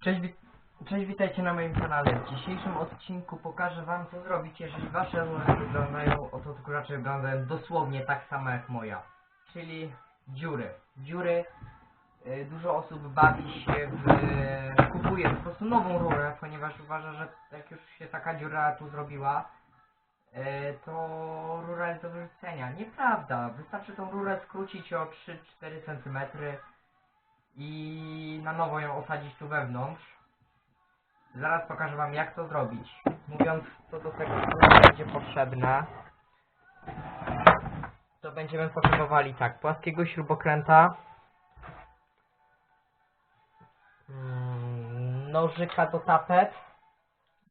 Cześć, wi- cześć, witajcie na moim kanale. W dzisiejszym odcinku pokażę wam co zrobić, jeżeli wasze rury wyglądają, oto odkurzacze wyglądają dosłownie tak samo jak moja. Czyli dziury. Dziury, y, dużo osób bawi się w... kupuje po prostu nową rurę, ponieważ uważa, że jak już się taka dziura tu zrobiła, y, to rura jest do wyrzucenia. Nieprawda, wystarczy tą rurę skrócić o 3-4 cm i na nowo ją osadzić tu wewnątrz. Zaraz pokażę wam jak to zrobić. Mówiąc co do tego co będzie potrzebne, to będziemy potrzebowali tak, płaskiego śrubokręta, mm, nożyka do tapet,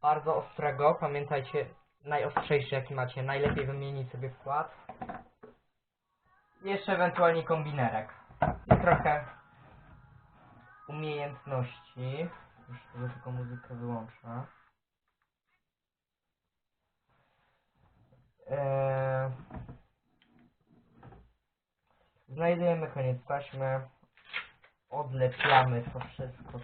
bardzo ostrego, pamiętajcie, najostrzejszy jaki macie, najlepiej wymienić sobie wkład. Jeszcze ewentualnie kombinerek. I trochę umiejętności. Już sobie tylko muzykę wyłączę. Eee, znajdujemy koniec taśmy. Odlepiamy to wszystko.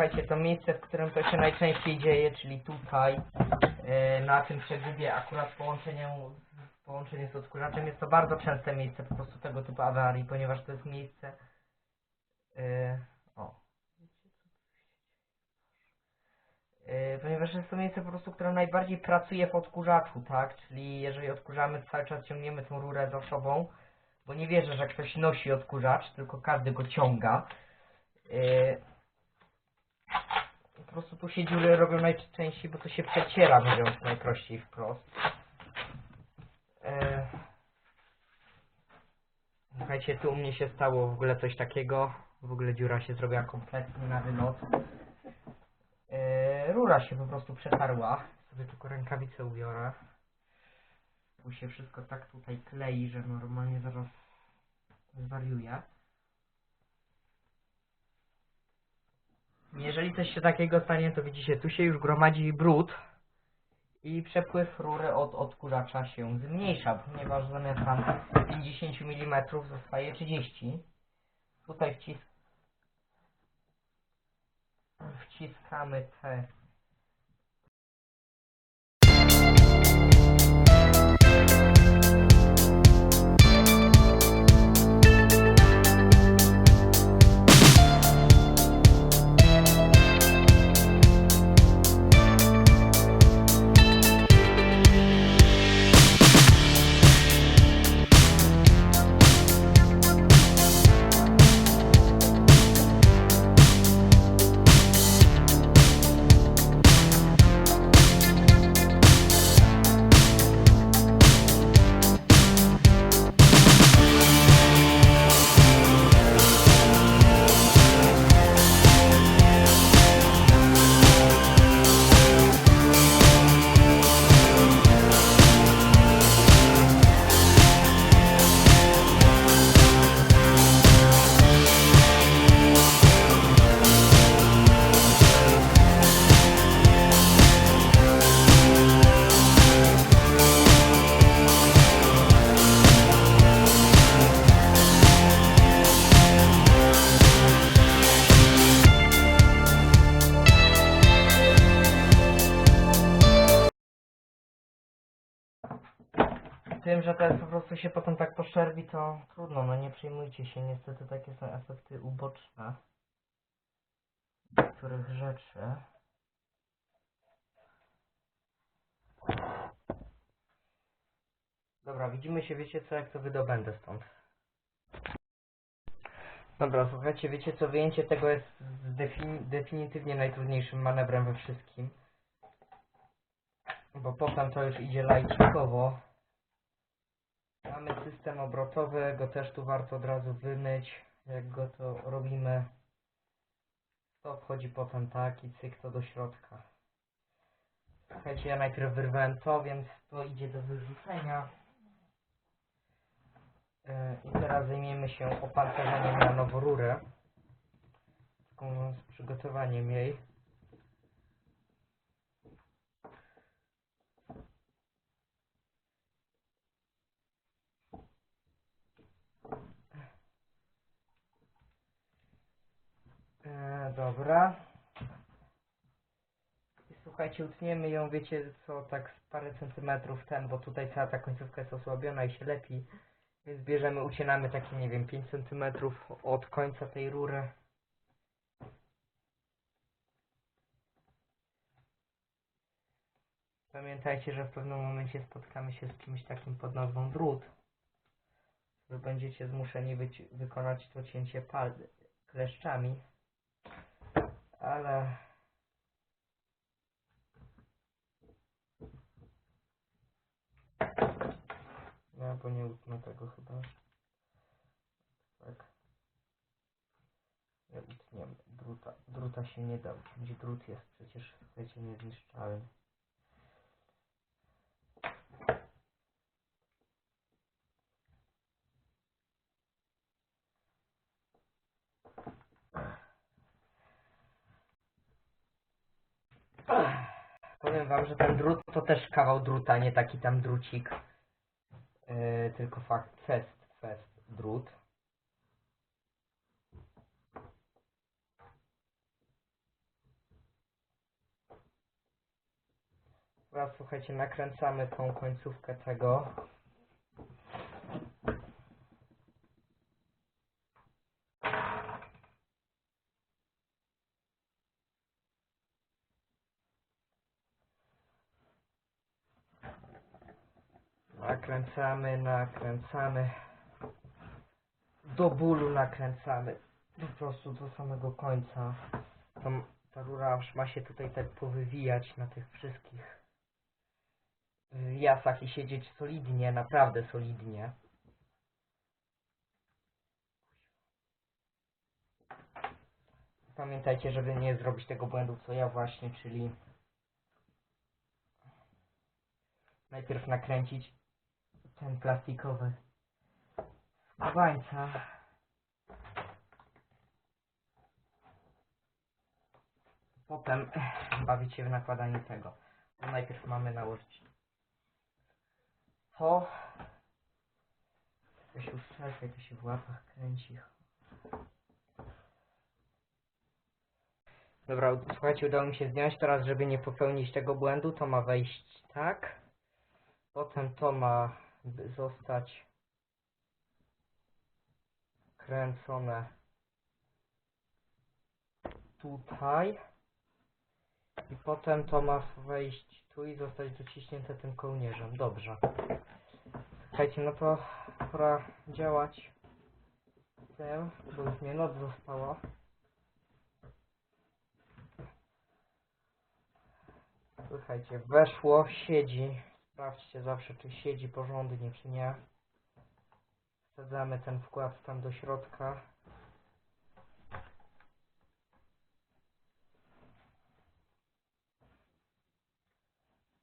Słuchajcie, to miejsce, w którym to się najczęściej dzieje, czyli tutaj, e, na tym przegubie akurat w połączeniu z odkurzaczem, jest to bardzo częste miejsce po prostu tego typu awarii, ponieważ to jest miejsce... e, o. E, ponieważ jest to miejsce po prostu, które najbardziej pracuje w odkurzaczu, tak? Czyli jeżeli odkurzamy, cały czas ciągniemy tą rurę za sobą, bo nie wierzę, że ktoś nosi odkurzacz, tylko każdy go ciąga. E, po prostu tu się dziury robią najczęściej, bo to się przeciera, mówiąc najprościej wprost. E... Słuchajcie, tu u mnie się stało w ogóle coś takiego. W ogóle dziura się zrobiła kompletnie na wylot. E... Rura się po prostu przetarła. Sobie tylko rękawicę ubiorę. Tu się wszystko tak tutaj klei, że normalnie zaraz zwariuje. Jeżeli coś się takiego stanie, to widzicie, tu się już gromadzi brud i przepływ rury od odkurzacza się zmniejsza, ponieważ zamiast tam 50 mm zostaje 30. Tutaj wcisk... wciskamy te Że to jest po prostu się potem tak poszerbi, to trudno, no nie przejmujcie się, niestety takie są efekty uboczne niektórych rzeczy. Dobra, widzimy się, wiecie co, jak to wydobędę stąd. Dobra, słuchajcie, wiecie co, wyjęcie tego jest defini definitywnie najtrudniejszym manewrem we wszystkim. Bo potem to już idzie lajcikowo. Mamy system obrotowy, go też tu warto od razu wymyć, jak go to robimy. To wchodzi potem tak i cyk to do środka. Słuchajcie, ja najpierw wyrwałem to, więc to idzie do wyrzucenia. Yy, I teraz zajmiemy się opancerzaniem na nowo rury. Taką z przygotowaniem jej. Dobra. I Słuchajcie, utniemy ją, wiecie co, tak z parę centymetrów ten, bo tutaj cała ta końcówka jest osłabiona i się lepi. Więc bierzemy, ucinamy takie, nie wiem, 5 centymetrów od końca tej rury. Pamiętajcie, że w pewnym momencie spotkamy się z czymś takim pod nazwą drut. Wy będziecie zmuszeni wyci- wykonać to cięcie pal kleszczami. Ale... Ja bo nie utnę tego chyba. Tak. Nie utniemy. Druta, druta się nie da uciąć. Drut jest przecież, słuchajcie, niezniszczalny. Powiem wam, że ten drut to też kawał druta, nie taki tam drucik. Yy, tylko fakt, fest, fest, drut. Teraz słuchajcie, nakręcamy tą końcówkę tego. Nakręcamy, nakręcamy. Do bólu nakręcamy. Po prostu do samego końca. Tam, ta rura aż ma się tutaj tak powywijać na tych wszystkich jasach i siedzieć solidnie, naprawdę solidnie. Pamiętajcie, żeby nie zrobić tego błędu, co ja właśnie, czyli najpierw nakręcić ten plastikowy skłańca. Potem bawić się w nakładaniu tego. Najpierw mamy nałożyć to. Uszczelka i to się w łapach kręci. Dobra, słuchajcie, udało mi się zdjąć. Teraz, żeby nie popełnić tego błędu, to ma wejść tak. Potem to ma b- zostać kręcone tutaj. I potem to ma wejść tu i zostać dociśnięte tym kołnierzem. Dobrze. Słuchajcie, no to pora działać tym, bo już mnie noc została. Słuchajcie, weszło, siedzi. Sprawdźcie zawsze, czy siedzi porządnie, czy nie. Wsadzamy ten wkład tam do środka.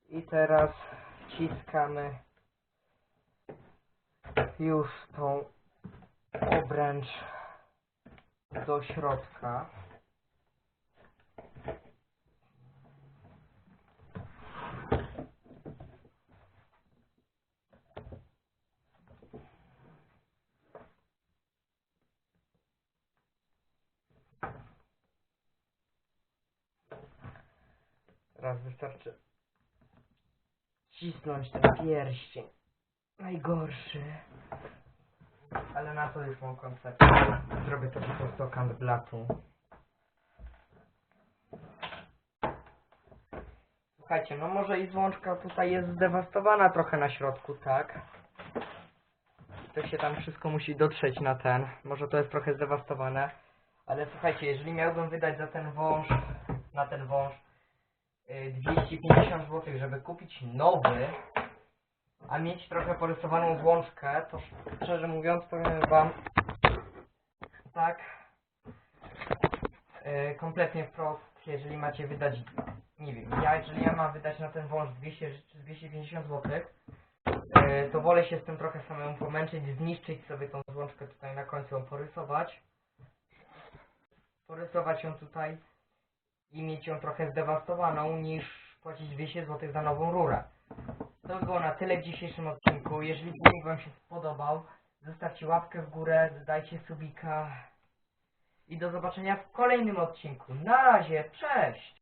I teraz wciskamy już tą obręcz do środka. Teraz wystarczy cisnąć ten pierścień. Najgorszy. Ale na to już mam koncepcję. Zrobię to po prostu o blatu. Słuchajcie, no może i złączka tutaj jest zdewastowana trochę na środku, tak? To się tam wszystko musi dotrzeć na ten. Może to jest trochę zdewastowane. Ale słuchajcie, jeżeli miałbym wydać za ten wąż, na ten wąż y, 250 zł, żeby kupić nowy, a mieć trochę porysowaną złączkę, to szczerze mówiąc powiem wam tak yy, kompletnie wprost, jeżeli macie wydać, nie wiem, ja jeżeli ja mam wydać na ten wąż 200 czy 250 zł, to wolę się z tym trochę samemu pomęczyć, zniszczyć sobie tą złączkę tutaj na końcu, ją porysować, porysować ją tutaj i mieć ją trochę zdewastowaną, niż płacić 200 zł za nową rurę. To by było na tyle w dzisiejszym odcinku. Jeżeli filmik Wam się spodobał, zostawcie łapkę w górę, dajcie subika i do zobaczenia w kolejnym odcinku. Na razie, cześć!